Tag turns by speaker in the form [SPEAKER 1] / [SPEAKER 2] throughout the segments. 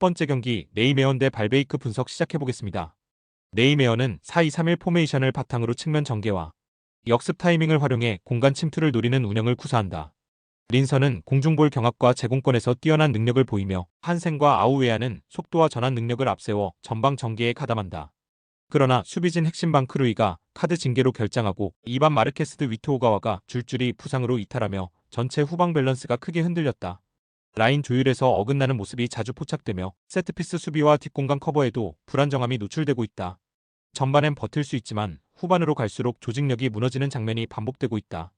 [SPEAKER 1] 번째 경기 네이메언 대 발베이크 분석 시작해보겠습니다. 네이메어는 4-2-3-1 포메이션을 바탕으로 측면 전개와 역습 타이밍을 활용해 공간 침투를 노리는 운영을 구사한다. 린선은 공중볼 경합과 제공권에서 뛰어난 능력을 보이며 한센과 아우웨아는 속도와 전환 능력을 앞세워 전방 전개에 가담한다. 그러나 수비진 핵심 방 크루이가 카드 징계로 결장하고 이반 마르케스드 위토오가와가 줄줄이 부상으로 이탈하며 전체 후방 밸런스가 크게 흔들렸다. 라인 조율에서 어긋나는 모습이 자주 포착되며 세트피스 수비와 뒷공간 커버에도 불안정함이 노출되고 있다. 전반엔 버틸 수 있지만 후반으로 갈수록 조직력이 무너지는 장면이 반복되고 있다.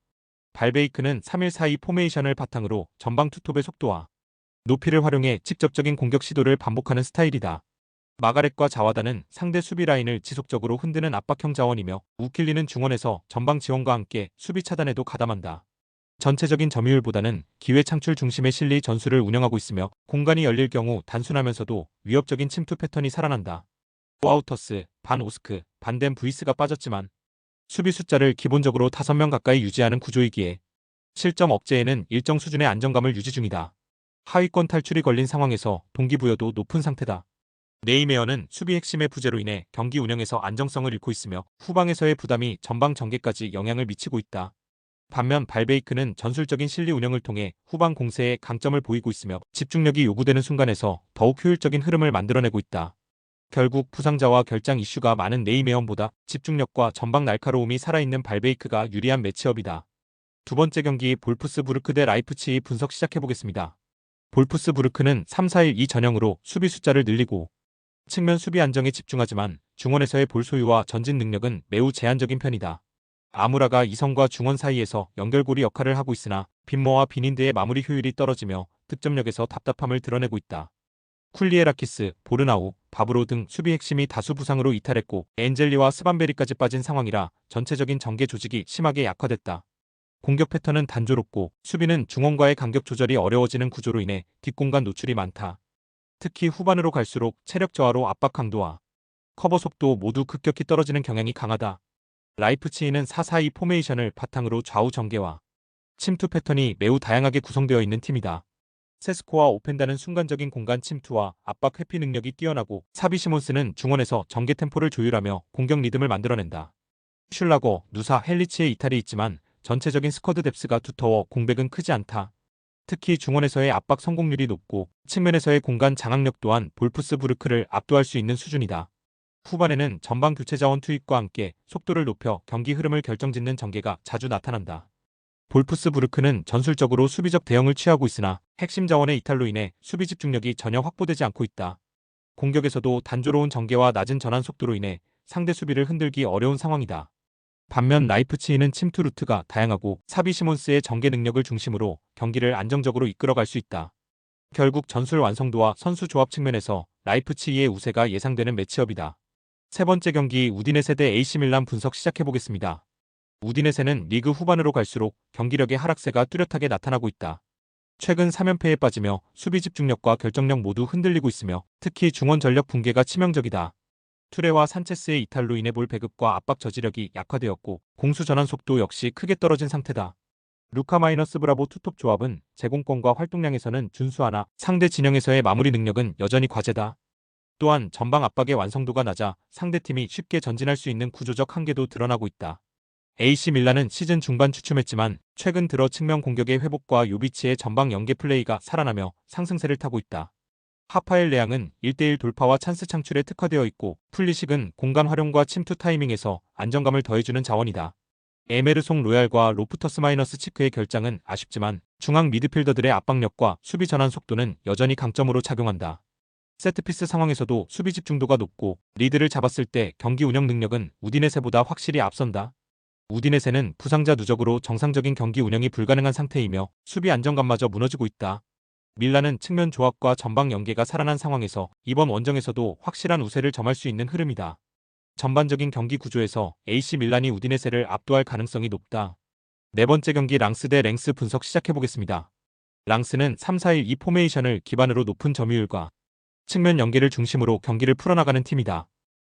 [SPEAKER 1] 발베이크는 3-1-4-2 포메이션을 바탕으로 전방 투톱의 속도와 높이를 활용해 직접적인 공격 시도를 반복하는 스타일이다. 마가렛과 자와다는 상대 수비 라인을 지속적으로 흔드는 압박형 자원이며 우킬리는 중원에서 전방 지원과 함께 수비 차단에도 가담한다. 전체적인 점유율보다는 기회 창출 중심의 실리 전술을 운영하고 있으며 공간이 열릴 경우 단순하면서도 위협적인 침투 패턴이 살아난다. 와우터스, 반 오스크, 반덴 브이스가 빠졌지만 수비 숫자를 기본적으로 5명 가까이 유지하는 구조이기에 실점 억제에는 일정 수준의 안정감을 유지 중이다. 하위권 탈출이 걸린 상황에서 동기부여도 높은 상태다. 네이메어는 수비 핵심의 부재로 인해 경기 운영에서 안정성을 잃고 있으며 후방에서의 부담이 전방 전개까지 영향을 미치고 있다. 반면 발베이크는 전술적인 실리 운영을 통해 후방 공세에 강점을 보이고 있으며 집중력이 요구되는 순간에서 더욱 효율적인 흐름을 만들어내고 있다. 결국 부상자와 결장 이슈가 많은 네이메언보다 집중력과 전방 날카로움이 살아있는 발베이크가 유리한 매치업이다. 두 번째 경기 볼프스부르크 대 라이프치히 분석 시작해보겠습니다. 볼프스부르크는 3-4-1-2 전형으로 수비 숫자를 늘리고 측면 수비 안정에 집중하지만 중원에서의 볼 소유와 전진 능력은 매우 제한적인 편이다. 아무라가 이성과 중원 사이에서 연결고리 역할을 하고 있으나 빈모와 비닌드의 마무리 효율이 떨어지며 득점력에서 답답함을 드러내고 있다. 쿨리에라키스, 보르나우, 바브로 등 수비 핵심이 다수 부상으로 이탈했고 엔젤리와 스반베리까지 빠진 상황이라 전체적인 전개 조직이 심하게 약화됐다. 공격 패턴은 단조롭고 수비는 중원과의 간격 조절이 어려워지는 구조로 인해 뒷공간 노출이 많다. 특히 후반으로 갈수록 체력 저하로 압박 강도와 커버 속도 모두 급격히 떨어지는 경향이 강하다. 라이프치히는 4-4-2 포메이션을 바탕으로 좌우 전개와 침투 패턴이 매우 다양하게 구성되어 있는 팀이다. 세스코와 오펜다는 순간적인 공간 침투와 압박 회피 능력이 뛰어나고 사비 시몬스는 중원에서 전개 템포를 조율하며 공격 리듬을 만들어낸다. 슐라거, 누사, 헬리치의 이탈이 있지만 전체적인 스쿼드 뎁스가 두터워 공백은 크지 않다. 특히 중원에서의 압박 성공률이 높고 측면에서의 공간 장악력 또한 볼프스 부르크를 압도할 수 있는 수준이다. 후반에는 전방 교체 자원 투입과 함께 속도를 높여 경기 흐름을 결정짓는 전개가 자주 나타난다. 볼프스 부르크는 전술적으로 수비적 대응을 취하고 있으나 핵심 자원의 이탈로 인해 수비 집중력이 전혀 확보되지 않고 있다. 공격에서도 단조로운 전개와 낮은 전환 속도로 인해 상대 수비를 흔들기 어려운 상황이다. 반면 라이프치히는 침투 루트가 다양하고 사비 시몬스의 전개 능력을 중심으로 경기를 안정적으로 이끌어갈 수 있다. 결국 전술 완성도와 선수 조합 측면에서 라이프치히의 우세가 예상되는 매치업이다. 세 번째 경기 우디네세 대 AC밀란 분석 시작해보겠습니다. 우디네세는 리그 후반으로 갈수록 경기력의 하락세가 뚜렷하게 나타나고 있다. 최근 3연패에 빠지며 수비 집중력과 결정력 모두 흔들리고 있으며 특히 중원 전력 붕괴가 치명적이다. 투레와 산체스의 이탈로 인해 볼 배급과 압박 저지력이 약화되었고 공수 전환 속도 역시 크게 떨어진 상태다. 루카 마이너스 브라보 투톱 조합은 제공권과 활동량에서는 준수하나 상대 진영에서의 마무리 능력은 여전히 과제다. 또한 전방 압박의 완성도가 낮아 상대팀이 쉽게 전진할 수 있는 구조적 한계도 드러나고 있다. AC 밀란은 시즌 중반 주춤했지만 최근 들어 측면 공격의 회복과 요비치의 전방 연계 플레이가 살아나며 상승세를 타고 있다. 하파엘 레앙은 1대1 돌파와 찬스 창출에 특화되어 있고 풀리식은 공간 활용과 침투 타이밍에서 안정감을 더해주는 자원이다. 에메르송 로얄과 로프터스 마이너스 치크의 결장은 아쉽지만 중앙 미드필더들의 압박력과 수비 전환 속도는 여전히 강점으로 작용한다. 세트피스 상황에서도 수비 집중도가 높고 리드를 잡았을 때 경기 운영 능력은 우디네세보다 확실히 앞선다. 우디네세는 부상자 누적으로 정상적인 경기 운영이 불가능한 상태이며 수비 안정감마저 무너지고 있다. 밀라는 측면 조합과 전방 연계가 살아난 상황에서 이번 원정에서도 확실한 우세를 점할 수 있는 흐름이다. 전반적인 경기 구조에서 AC 밀란이 우디네세를 압도할 가능성이 높다. 네 번째 경기 랑스 대 랭스 분석 시작해보겠습니다. 랑스는 3-4-1-2 포메이션을 기반으로 높은 점유율과 측면 연계를 중심으로 경기를 풀어나가는 팀이다.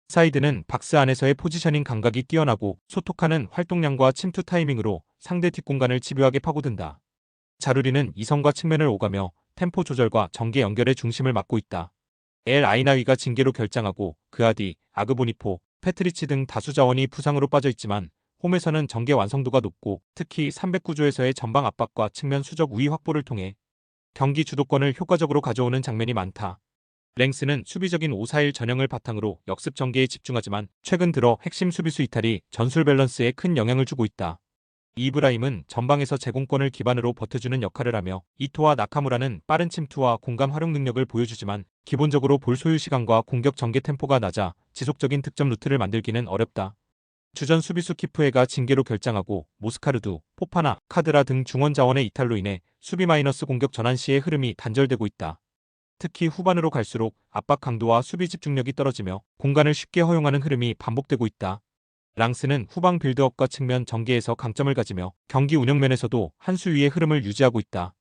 [SPEAKER 1] 사이드는 박스 안에서의 포지셔닝 감각이 뛰어나고 소톡하는 활동량과 침투 타이밍으로 상대 뒷공간을 집요하게 파고든다. 자루리는 이성과 측면을 오가며 템포 조절과 전개 연결의 중심을 맡고 있다. 엘 아이나위가 징계로 결장하고 그아디, 아그보니포, 패트리치 등 다수 자원이 부상으로 빠져 있지만 홈에서는 전개 완성도가 높고 특히 309조에서의 전방 압박과 측면 수적 우위 확보를 통해 경기 주도권을 효과적으로 가져오는 장면이 많다. 랭스는 수비적인 5-4-1 전형을 바탕으로 역습 전개에 집중하지만 최근 들어 핵심 수비수 이탈이 전술 밸런스에 큰 영향을 주고 있다. 이브라임은 전방에서 제공권을 기반으로 버텨주는 역할을 하며 이토와 나카무라는 빠른 침투와 공간 활용 능력을 보여주지만 기본적으로 볼 소유 시간과 공격 전개 템포가 낮아 지속적인 득점 루트를 만들기는 어렵다. 주전 수비수 키프에가 징계로 결장하고 모스카르두, 포파나, 카드라 등 중원 자원의 이탈로 인해 수비 마이너스 공격 전환 시의 흐름이 단절되고 있다. 특히 후반으로 갈수록 압박 강도와 수비 집중력이 떨어지며 공간을 쉽게 허용하는 흐름이 반복되고 있다. 랑스는 후방 빌드업과 측면 전개에서 강점을 가지며 경기 운영면에서도 한 수 위의 흐름을 유지하고 있다.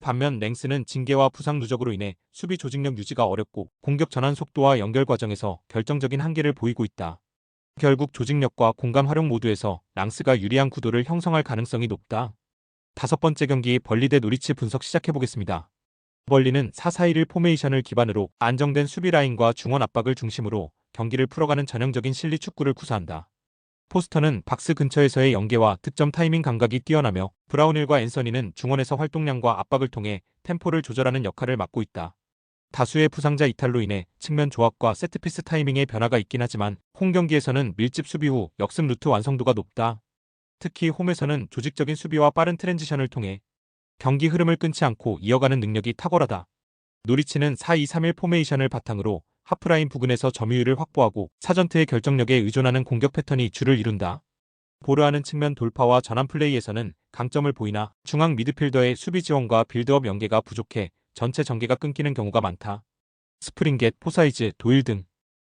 [SPEAKER 1] 반면 랭스는 징계와 부상 누적으로 인해 수비 조직력 유지가 어렵고 공격 전환 속도와 연결 과정에서 결정적인 한계를 보이고 있다. 결국 조직력과 공간 활용 모두에서 랑스가 유리한 구도를 형성할 가능성이 높다. 다섯 번째 경기 벌리 대 노리치 분석 시작해보겠습니다. 벌리는 4-4-1 포메이션을 기반으로 안정된 수비 라인과 중원 압박을 중심으로 경기를 풀어가는 전형적인 실리 축구를 구사한다. 포스터는 박스 근처에서의 연계와 득점 타이밍 감각이 뛰어나며 브라운힐과 앤서니는 중원에서 활동량과 압박을 통해 템포를 조절하는 역할을 맡고 있다. 다수의 부상자 이탈로 인해 측면 조합과 세트피스 타이밍의 변화가 있긴 하지만 홈 경기에서는 밀집 수비 후 역습 루트 완성도가 높다. 특히 홈에서는 조직적인 수비와 빠른 트랜지션을 통해 경기 흐름을 끊지 않고 이어가는 능력이 탁월하다. 노리치는 4-2-3-1 포메이션을 바탕으로 하프라인 부근에서 점유율을 확보하고 사전트의 결정력에 의존하는 공격 패턴이 주를 이룬다. 보르하는 측면 돌파와 전환 플레이에서는 강점을 보이나 중앙 미드필더의 수비 지원과 빌드업 연계가 부족해 전체 전개가 끊기는 경우가 많다. 스프링겟, 포사이즈, 도일 등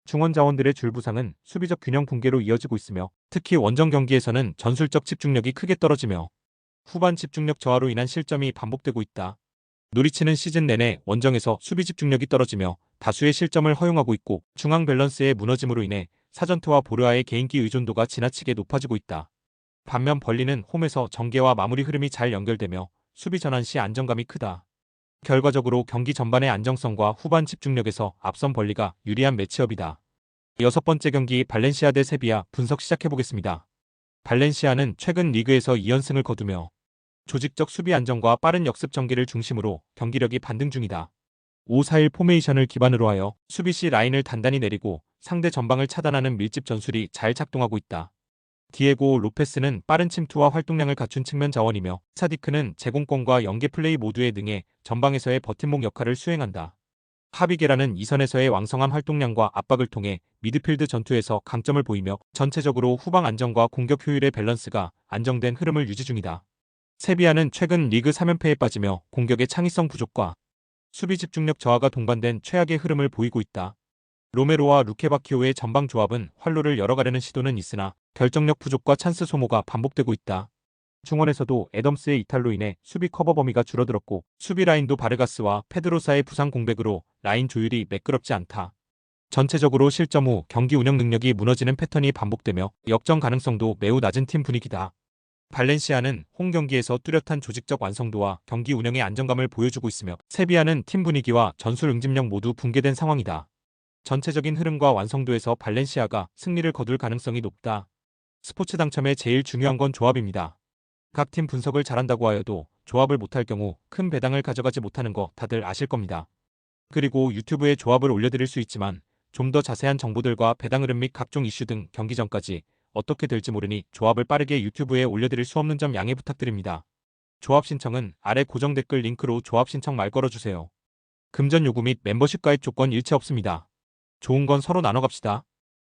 [SPEAKER 1] 중원 자원들의 줄부상은 수비적 균형 붕괴로 이어지고 있으며 특히 원정 경기에서는 전술적 집중력이 크게 떨어지며 후반 집중력 저하로 인한 실점이 반복되고 있다. 노리치는 시즌 내내 원정에서 수비 집중력이 떨어지며 다수의 실점을 허용하고 있고 중앙 밸런스의 무너짐으로 인해 사전트와 보르아의 개인기 의존도가 지나치게 높아지고 있다. 반면 벌리는 홈에서 전개와 마무리 흐름이 잘 연결되며 수비 전환 시 안정감이 크다. 결과적으로 경기 전반의 안정성과 후반 집중력에서 앞선 벌리가 유리한 매치업이다. 여섯 번째 경기 발렌시아 대 세비야 분석 시작해보겠습니다. 발렌시아는 최근 리그에서 2연승을 거두며 조직적 수비 안정과 빠른 역습 전개를 중심으로 경기력이 반등 중이다. 5-4-1 포메이션을 기반으로 하여 수비 시 라인을 단단히 내리고 상대 전방을 차단하는 밀집 전술이 잘 작동하고 있다. 디에고 로페스는 빠른 침투와 활동량을 갖춘 측면 자원이며 사디크는 제공권과 연계 플레이 모두에 능해 전방에서의 버팀목 역할을 수행한다. 하비게라는 이선에서의 왕성한 활동량과 압박을 통해 미드필드 전투에서 강점을 보이며 전체적으로 후방 안정과 공격 효율의 밸런스가 안정된 흐름을 유지 중이다. 세비야는 최근 리그 3연패에 빠지며 공격의 창의성 부족과 수비 집중력 저하가 동반된 최악의 흐름을 보이고 있다. 로메로와 루케바키오의 전방 조합은 활로를 열어가려는 시도는 있으나 결정력 부족과 찬스 소모가 반복되고 있다. 중원에서도 애덤스의 이탈로 인해 수비 커버 범위가 줄어들었고 수비 라인도 바르가스와 페드로사의 부상 공백으로 라인 조율이 매끄럽지 않다. 전체적으로 실점 후 경기 운영 능력이 무너지는 패턴이 반복되며 역전 가능성도 매우 낮은 팀 분위기다. 발렌시아는 홈 경기에서 뚜렷한 조직적 완성도와 경기 운영의 안정감을 보여주고 있으며 세비야는 팀 분위기와 전술 응집력 모두 붕괴된 상황이다. 전체적인 흐름과 완성도에서 발렌시아가 승리를 거둘 가능성이 높다. 스포츠 당첨의 제일 중요한 건 조합입니다. 각 팀 분석을 잘한다고 하여도 조합을 못할 경우 큰 배당을 가져가지 못하는 거 다들 아실 겁니다. 그리고 유튜브에 조합을 올려드릴 수 있지만 좀 더 자세한 정보들과 배당 흐름 및 각종 이슈 등 경기 전까지 어떻게 될지 모르니 조합을 빠르게 유튜브에 올려드릴 수 없는 점 양해 부탁드립니다. 조합 신청은 아래 고정 댓글 링크로 조합 신청 말 걸어주세요. 금전 요구 및 멤버십 가입 조건 일체 없습니다. 좋은 건 서로 나눠 갑시다.